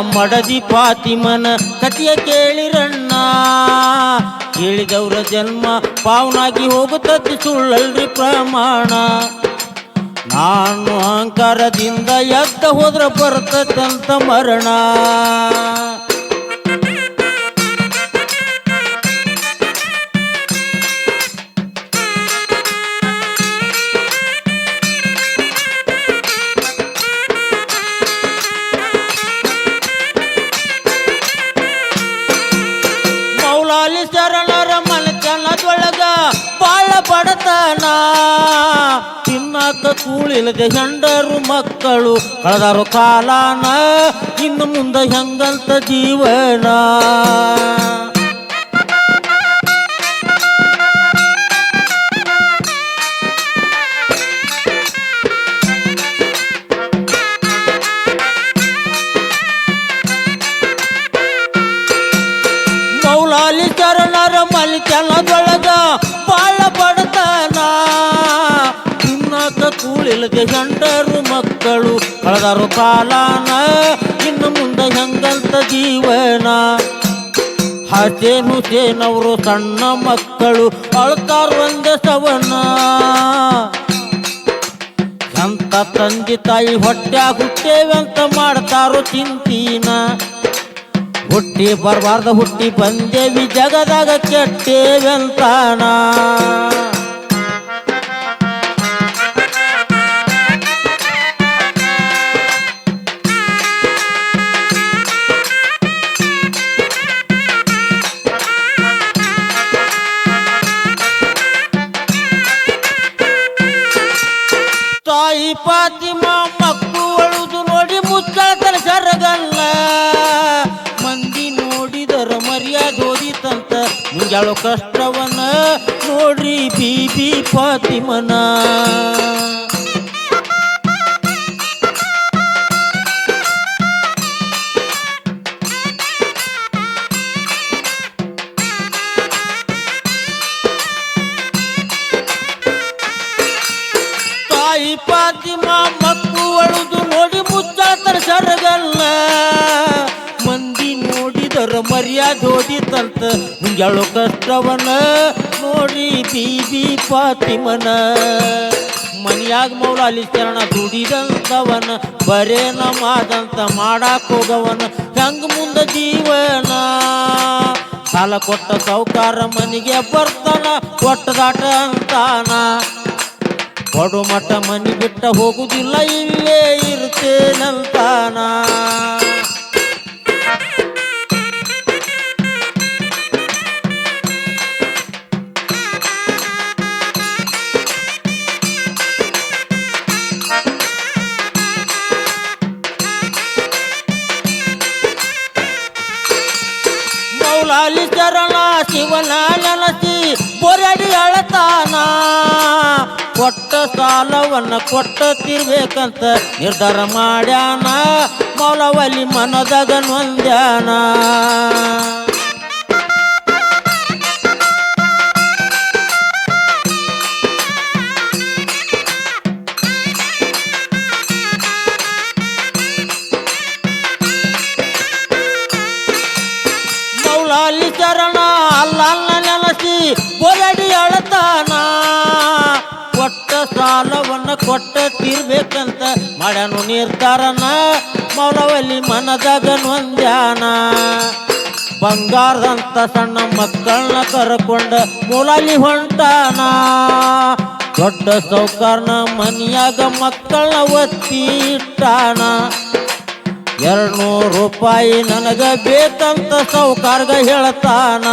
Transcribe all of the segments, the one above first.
ಮಡದಿ ಪಾತಿಮನ ಕತಿಯ ಕೇಳಿರಣ್ಣ. ಕೇಳಿದವರ ಜನ್ಮ ಪಾವನಾಗಿ ಹೋಗುತ್ತದ್ದು ಸುಳ್ಳಲ್ರಿ ಪ್ರಮಾಣ. ನಾನು ಅಹಂಕಾರದಿಂದ ಎದ್ದ ಹೋದ್ರ ಬರ್ತದಂತ ಮರಣ. ಬಡತನ ತಿನ್ನಕ ಕೂಳಿಲ್ಲದೆ ಹೆಂಡರು ಮಕ್ಕಳು. ಕಳೆದಾರು ಕಾಲಾನ ಇನ್ನು ಮುಂದೆ ಹೆಂಗಂತ ಜೀವನ. ಕೂಳಿಲ್ಲದೆ ಗಂಡರು ಮಕ್ಕಳು ಕಳೆದರು ಕಾಲಾನ, ಇನ್ನು ಮುಂದೆ ಹೆಂಗಂತ ಜೀವನ? ಹಸೇನು ಸೇನವರು ಸಣ್ಣ ಮಕ್ಕಳು ಅಳ್ತಾರ ಒಂದೇ ಸವನ. ಎಂತ ತಂದೆ ತಾಯಿ ಹೊಟ್ಟ್ಯಾಗ ಅಂತ ಮಾಡ್ತಾರೋ ಚಿಂತೀನ? ಹುಟ್ಟಿ ಬರಬಾರ್ದ ಹುಟ್ಟಿ ಬಂದೇವಿ ಜಗದಾಗ ಕೆಟ್ಟೇವೆಂತಾನ ಮುಂಜಾಳು ಕಷ್ಟವನ್ನ ನೋಡ್ರಿ ಬೀಬಿ ಪಾತಿಮನ ತಾಯಿ ಪಾತಿಮ ಮಕ್ಕಳು ನೋಡಿ ಮುಚ್ಚಾತರ ಸರಗಲ್ಲ ನೋಡಿದರ ತಂತ ಮುಂಜಾಳು ಕಷ್ಟವನ ನೋಡಿ ಬೀಬಿ ಪಾತಿಮನ. ಮನಿಯಾಗ ಮೌಲಾಲಿ ಚರಣ ದುಡಿದಂತವನ ಬರೇ ನಮಾದಂತ ಮಾಡಾಕ್ ಹೋಗವನ. ಹೆಂಗ ಮುಂದ ಜೀವನ? ಸಾಲ ಕೊಟ್ಟ ಸೌಕಾರ ಮನಿಗೆ ಬರ್ತಾನ, ಕೊಟ್ಟದಾಟ ಅಂತಾನ. ಕೊಡು ಮಠ ಮನಿ ಬಿಟ್ಟ ಹೋಗುದಿಲ್ಲ, ಇಲ್ಲೇ ಇರ್ತೇನಂತಾನ. ಮೌಲಾಲಿ ಚರಣ ಶಿವನ ನೆನಸಿ ಬೊರಡಿ ಅಳತಾನ. ಕೊಟ್ಟ ಸಾಲವನ್ನ ಕೊಟ್ಟ ತಿರ್ಬೇಕಂತ ನಿರ್ಧಾರ ಮಾಡ್ಯಾನ. ಮೌಲವಲಿ ಮನದಾಗ ನೊಂದ್ಯಾನ ನಿರ್ಧಾರನ ಮೌಲವಲ್ಲಿ ಮನದಾಗ ನೊಂದ್ಯಾನ ಬಂಗಾರದಂತ ಸಣ್ಣ ಮಕ್ಕಳನ್ನ ಕರ್ಕೊಂಡ ಮೂಲಾಲಿ ಹೊಂಟಾನ? ದೊಡ್ಡ ಸೌಕಾರ್ನ ಮನಿಯಾಗ ಮಕ್ಕಳನ್ನ ಒತ್ತಿ ಇಟ್ಟಾನ ಎರಡ್ನೂರು ರೂಪಾಯಿ ನನಗ ಬೇಕಂತ ಸೌಕಾರ್ಗ ಹೇಳ್ತಾನ?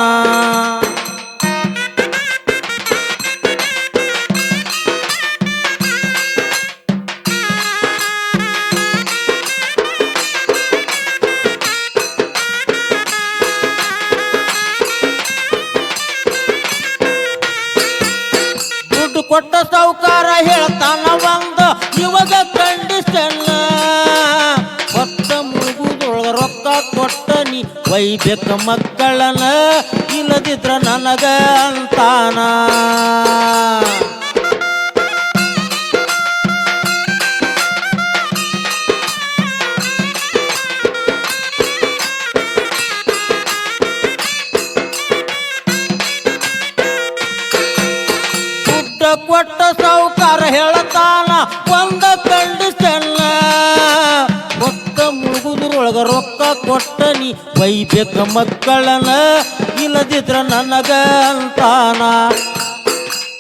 ಕೊಟ್ಟನಿ ವೈಬೇಕ ಮಕ್ಕಳನ ಇಲ್ಲದಿದ್ರ ನನಗ ಅಂತಾನ. ಕೊಟ್ಟ ಸೌಕಾರ ಹೇಳ್ತಾನ ಒಂದ ಕಂಡು ಚೆನ್ನ ಮುಳುಗುದ್ರೊಳಗ ರೊಕ್ಕ ಕೊಟ್ಟ ನೀ ಬೈಬೇಕ ಮಕ್ಕಳನ ಇಲ್ಲದಿದ್ರ ನನಗ ಅಂತಾನ.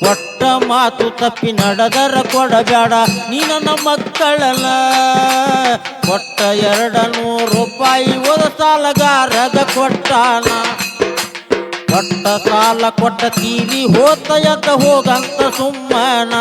ಕೊಟ್ಟ ಮಾತು ತಪ್ಪಿ ನಡೆದರ ಕೊಡಬೇಡ ನೀ ನನ್ನ ಮಕ್ಕಳನ. ಕೊಟ್ಟ ಎರಡು ನೂರು ರೂಪಾಯಿ ಓದ ಸಾಲಗಾರಗ ಕೊಟ್ಟಾನ. ಕೊಟ್ಟ ಸಾಲ ಕೊಟ್ಟ ತೀರಿ ಹೋತಯಕ ಹೋಗಂತ ಸುಮ್ಮನ.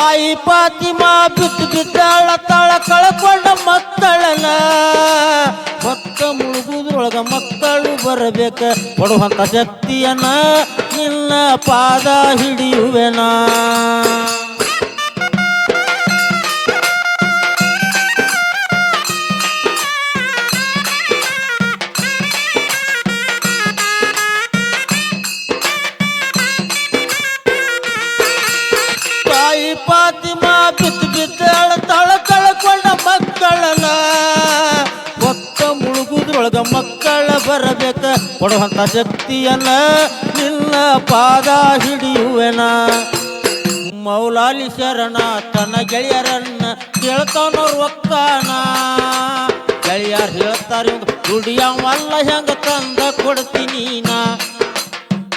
ತಾಯಿ ಪಾತಿಮಾ ಬಿದ್ದು ಬಿದ್ದಾಳ, ತಾಳ ಕಳ್ಕೊಂಡ ಮಕ್ಕಳನ ಮತ್ತ ಮುಳುಗುದ್ರೊಳಗ ಮಕ್ಕಳು ಬರಬೇಕ. ಕೊಡುವಂಥ ಶಕ್ತಿಯನ್ನ ನಿನ್ನ ಪಾದ ಹಿಡಿಯುವೆನಾ. ಮಕ್ಕಳ ಬರಬೇಕ. ಕೊಡುವಂತ ಶಕ್ತಿಯನ್ನ ನಿನ್ನ ಪಾದ ಹಿಡಿಯುವೆನ. ಮೌಲಾಲಿ ಶರಣ ತನ್ನ ಗೆಳೆಯರನ್ನ ಕೇಳ್ತಾನೋರ್ ಒಕ್ಕಾನ ಗೆಳೆಯರ್ ಹೇಳ್ತಾರ ದುಡಿಯವಲ್ಲ ಹೆಂಗ ತಂದ ಕೊಡ್ತೀನಿ ನಾ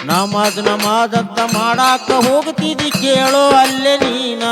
ನಮಾಜ್ ನಮಾಜ್ ಅಂತ ಮಾಡಾಕ ಹೋಗ್ತಿದ್ದಿ ಕೇಳೋ ಅಲ್ಲೇ ನೀನ.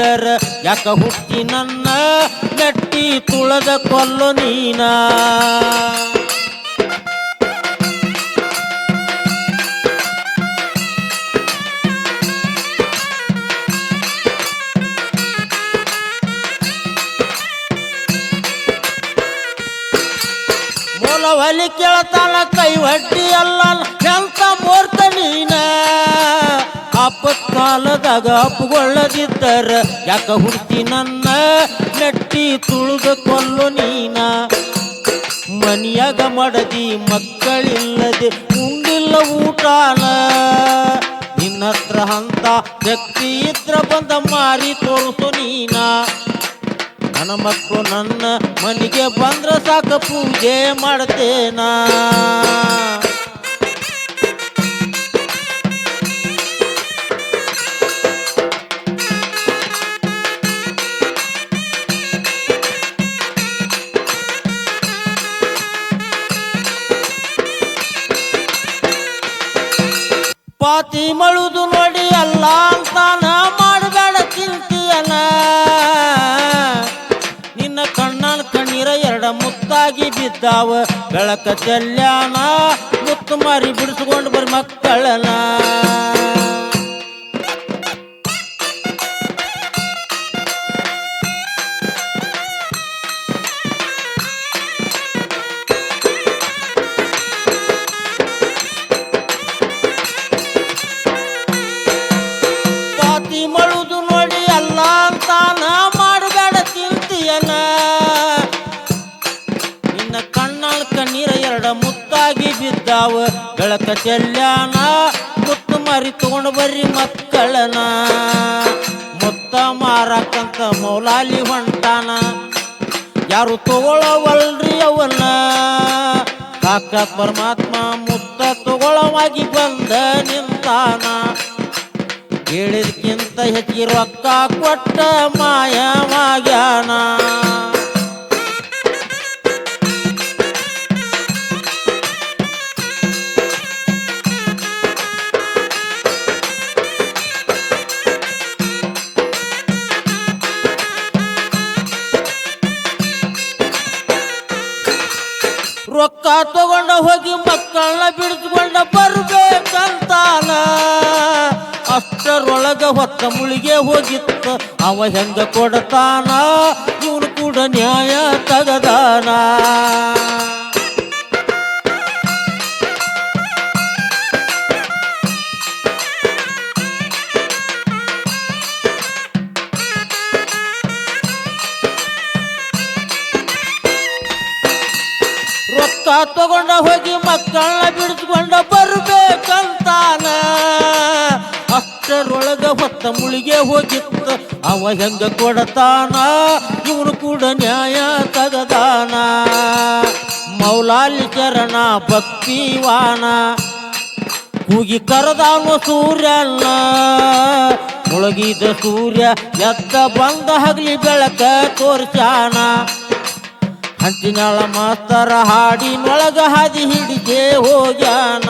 ಅಪ್ಪುಗೊಳ್ಳದಿದ್ದರ ಯಾಕ ಹುಟ್ಟಿ ನನ್ನ ನೆಟ್ಟಿ ತುಳದ ಕೊಲ್ಲು ನೀನ? ಮೂಲವಲಿ ಕೇಳ್ತಾನ ಕೈ ವಡ್ಡಿ ಅಲ್ಲ ಎಂತ ಮೂರ್ಖ ನೀನ? ಆಪತ್ಕಾಲದಾಗ ಅಪ್ಪುಗೊಳ್ಳದಿದ್ದರ, ಯಾಕ ಹುಡ್ತಿ ನನ್ನ ನೆಟ್ಟಿ ತುಳಿದು ಕೊಲ್ಲು ನೀನ? ಮನಿಯಾಗ ಮಡದಿ ಮಕ್ಕಳಿಲ್ಲದೆ ಉಂಡಿಲ್ಲ ಊಟಾನ? ನಿನ್ನ ಹತ್ರ ಅಂತ ವ್ಯಕ್ತಿ ಇದ್ರ ಬಂದ ಮಾರಿ ತೋರಿಸು ನೀನ? ನನ್ನ ಮಕ್ಕಳು ನನ್ನ ಮನೆಗೆ ಬಂದ್ರ ಸಾಕ ಪೂಜೆ ಮಾಡ್ತೇನಾ? ಪಾತಿ ಮಳುದು ನೋಡಿ ಅಲ್ಲ ಅಂತಾನ ಮಾಡಬೇಡ ಚಿಂತಿಯನ. ನಿನ್ನ ಕಣ್ಣನ ಕಣ್ಣೀರ ಎರಡ ಮುತ್ತಾಗಿ ಬಿದ್ದಾವ. ಬೆಳಕ ಚೆಲ್ಯಾನ, ಮುತ್ತು ಮಾರಿ ಬಿಡಿಸ್ಕೊಂಡು ಬರಿ ಮಕ್ಕಳನ. ಬಿದ್ದಾವ ಗಳಕ ಚೆಲ್ಯಾನ, ಮುತ್ತು ಮಾರಿ ತಗೊಂಡು ಬರ್ರಿ ಮಕ್ಕಳನ. ಮುತ್ತ ಮಾರಕ್ಕಂತ ಮೌಲಾಲಿ ಹೊಂಟಾನ. ಯಾರು ತಗೊಳ್ಳವಲ್ರಿ ಅವನ್ನ? ಕಾಕ ಪರಮಾತ್ಮ ಮುತ್ತ ತಗೊಳ್ಳವಾಗಿ ಬಂದ ನಿಂತಾನ. ಹೇಳಿದ್ಕಿಂತ ಹೆಚ್ಚಿ ರೊಕ್ಕ ಕೊಟ್ಟ ಮಾಯವಾಗ್ಯಾನ. ಹೋಗಿ ಮಕ್ಕಳನ್ನ ಬಿಡಿಸ್ಕೊಂಡ ಬರ್ಬೇಕಂತಾನ. ಅಷ್ಟರೊಳಗ ಹೊತ್ತ ಮುಳಿಗೆ ಹೋಗಿತ್ತ. ಅವ ಹೆಂಗ ಕೊಡತಾನ? ಇವನು ಕೂಡ ನ್ಯಾಯ ತಗದಾನ. ಅಷ್ಟರೊಳಗ ಹೊತ್ತ ಮುಳಿಗೆ ಹೋಗಿತ್ತ. ಅವ ಹೆಂಗ ಕೊಡತಾನ? ಇವನು ಕೂಡ ನ್ಯಾಯ ತಗದಾನ. ಮೌಲಾಲಿ ಚರಣ ಭಕ್ತಿವಾನ. ಕೂಗಿ ಕರೆದಾನು ಸೂರ್ಯನ ಮುಳುಗಿದ ಸೂರ್ಯ ಎತ್ತ ಬಂದ ಹಗಲಿ ಬೆಳಕ ತೋರ್ಸಾನ ಹಂಚಿನಾಳ ಮಾಸ್ತರ ಹಾಡಿನೊಳಗ ಹಾದಿ ಹಿಡಿದೇ ಹೋಗ್ಯಾನ.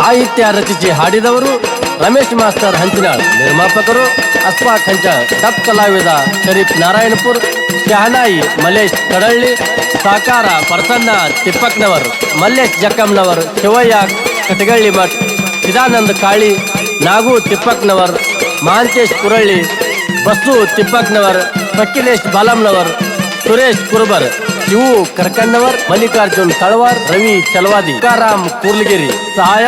ಸಾಹಿತ್ಯ ರಚಿಸಿ ಹಾಡಿದವರು ರಮೇಶ್ ಮಾಸ್ಟರ್ ಹಂಚಿನಾಳ್, ನಿರ್ಮಾಪಕರು ಅಸ್ವಾ ಖಂಚ ಟಪ್ ಕಲಾವಿದ ಶರೀಫ್ ನಾರಾಯಣಪುರ್, ಶಹನಾಯಿ ಮಲ್ಲೇಶ್ ಕಡಳ್ಳಿ, ಸಾಕಾರ ಪ್ರಸನ್ನ ತಿಪ್ಪಕ್ನವರ್ ಮಲ್ಲೇಶ್ ಜಕ್ಕಮ್ನವರ್, ಶಿವಯ್ಯ ಕಟಗಳ್ಳಿ ಭಟ್, ಚಿದಾನಂದ ಕಾಳಿ, ನಾಗು ತಿಪ್ಪಕ್ನವರ್ ಮಹಾಂತೇಶ್ ಕುರಳ್ಳಿ ಬಸ್ಸು ತಿಪ್ಪಕ್ನವರ್ ಪಕ್ಕಿಲೇಶ್ ಬಾಲಮ್ನವರ್, ಸುರೇಶ್ ಕುರುಬರ್ ಶಿವು ಕರ್ಕಣ್ಣವರ್ ಮಲ್ಲಿಕಾರ್ಜುನ್ ತಳವಾರ್ ರವಿ ಚಲವಾದಿ. ತುಕಾರಾಮ್ ಕೂರ್ಲಗಿರಿ ಸಹಾಯ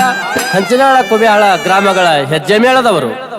ಹಂಚನಾಳ ಕುಬ್ಯಾಳ ಗ್ರಾಮಗಳ ಹೆಜ್ಜೆ ಮೇಳದವರು.